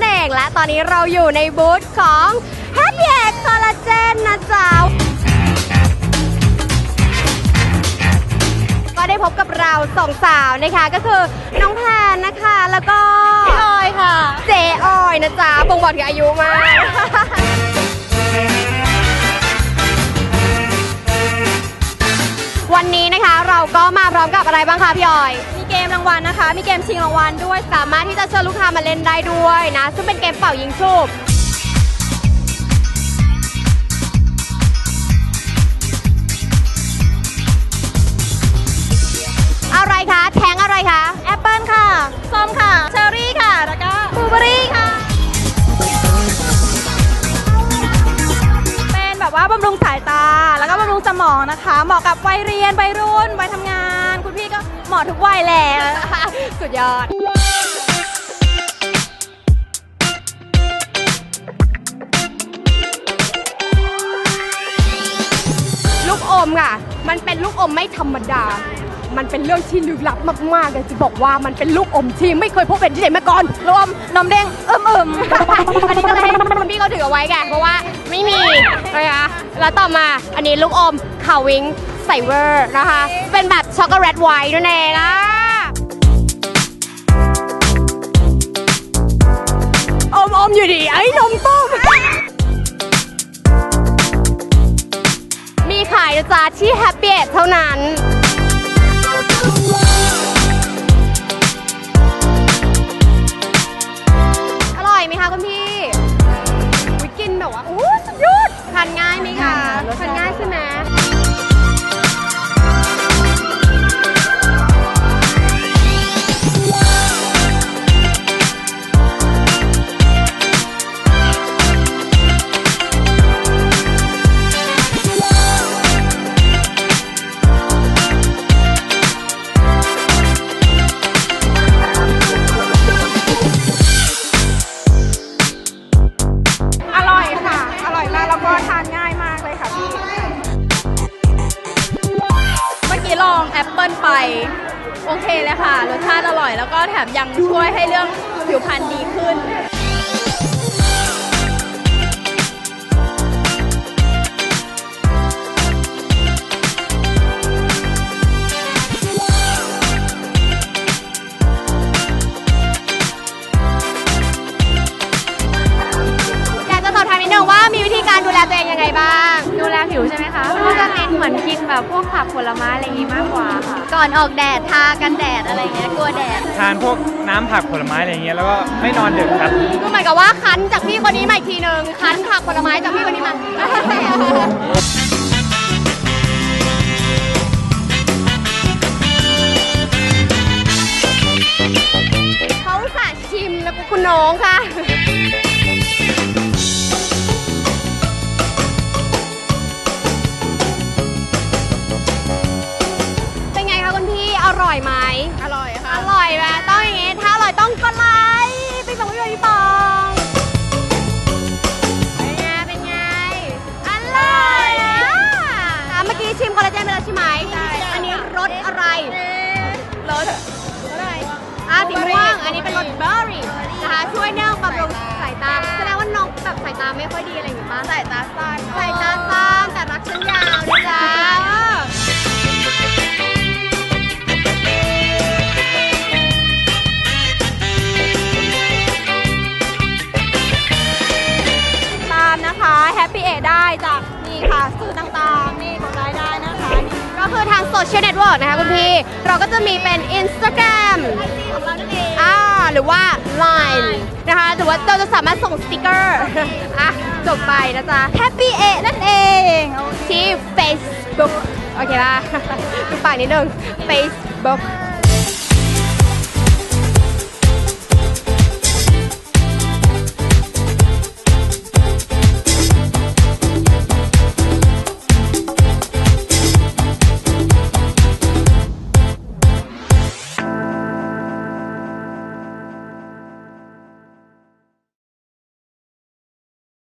ตอนนี้เราอยู่ในบูธของ Happy Egg Collagen นะจ๊ะก็ได้พบกับเราสองสาวนะคะก็คือน้องแพนนะคะ แล้วก็พี่ออยค่ะ เจออยนะจ๊ะบ่งบอกถึงอายุมากวันนี้นะคะเราก็มาพร้อมกับอะไรบ้างคะพี่ออย มีเกมรางวัลนะคะ มีเกมชิงรางวัลด้วย สามารถที่จะเชิญลูกค้ามาเล่นได้ด้วยนะ ซึ่งเป็นเกมเป่ายิงฉุบอะไรคะ แทงอะไรคะ แอปเปิลค่ะ ส้มค่ะ เชอร์รี่ค่ะ แล้วก็บลูเบอรี่ค่ะ เป็นแบบว่าบำรุงสายตา แล้วก็บำรุงสมองนะคะ เหมาะกับวัยเรียนวัยรุ่นวัยทำงาน หมาะทุกวัยแหละสุดยอด ลูกอมอะ มันเป็นลูกอมไม่ธรรมดา มันเป็นเรื่องที่ลึกลับมากๆเลยจะบอกว่ามันเป็นลูกอมที่ไม่เคยพบเห็นที่ไหนมาก่อนรวมนมเด้งเอิ่มเอิ่มอันนี้ก็เลยให้คุณพี่เขาถือเอาไว้ไงเพราะว่าไม่มีนะคะแล้วต่อมาอันนี้ลูกอมคาวิงใส่เวอร์นะคะ เป็นแบบ ช็อกโกแลตไวท์นั่นเองนะอมอมอยู่ดีไอ้นมต้มมีขายนะจ๊ะที่แฮปปี้เท่านั้นอร่อยไหมคะคุณพี่วิกินแบบว่าโอ้สุดยอดทานง่ายไหมคะทานง่ายใช่ไหม ไปโอเคเลยค่ะ รสชาติอร่อยแล้วก็แถมยังช่วยให้เรื่องผิวพรรณดีขึ้นอยากจะสอบถามนิดนึงว่ามีวิธีการดูแลตัวเองยังไงบ้าง ดูแลผิวใช่ไหม เน้นเหมือนกินแบบพวกผักผลไม้อะไรอย่างงี้มากกว่าค่ะ ก่อนออกแดดทากันแดดอะไรเงี้ยกลัวแดด ทานพวกน้ำผักผลไม้อะไรอย่างเงี้ยแล้วก็ไม่นอนดึกครับก็หมายกับว่าคั้นจากพี่คนนี้มาอีกทีหนึ่งคั้นผักผลไม้จากพี่คนนี้มา เขาอุตสาห์ชิมแล้วก็คุณน้องค่ะ งอันนี้เป็นรสเบอร์รี่นะคะช่วยเนื่องบำรุงสายตาแสดงว่าน้องแบบสายตาไม่ค่อยดีอะไรอย่างงี้ป่ะสายตาสั้นสายตาสั้นแต่รักฉันยาวนะจ๊ะเออตามนะคะแฮปปี้เอได้จากนี่ค่ะสื่อต่างๆนี่กดไลค์ได้นะคะนี่ก็คือทางโซเชียลเน็ตเวิร์กนะคะคุณพี่ เราก็จะมีเป็น Instagram ของเรานั่นเองอ่า หรือว่า Line นะคะ หรือว่าเราจะสามารถส่งสติกเกอร์อะจบไปนะจ๊ะ Happy เอนั่นเอง ที่ Facebook โอเคป่ะดูปากนิดนึง Facebook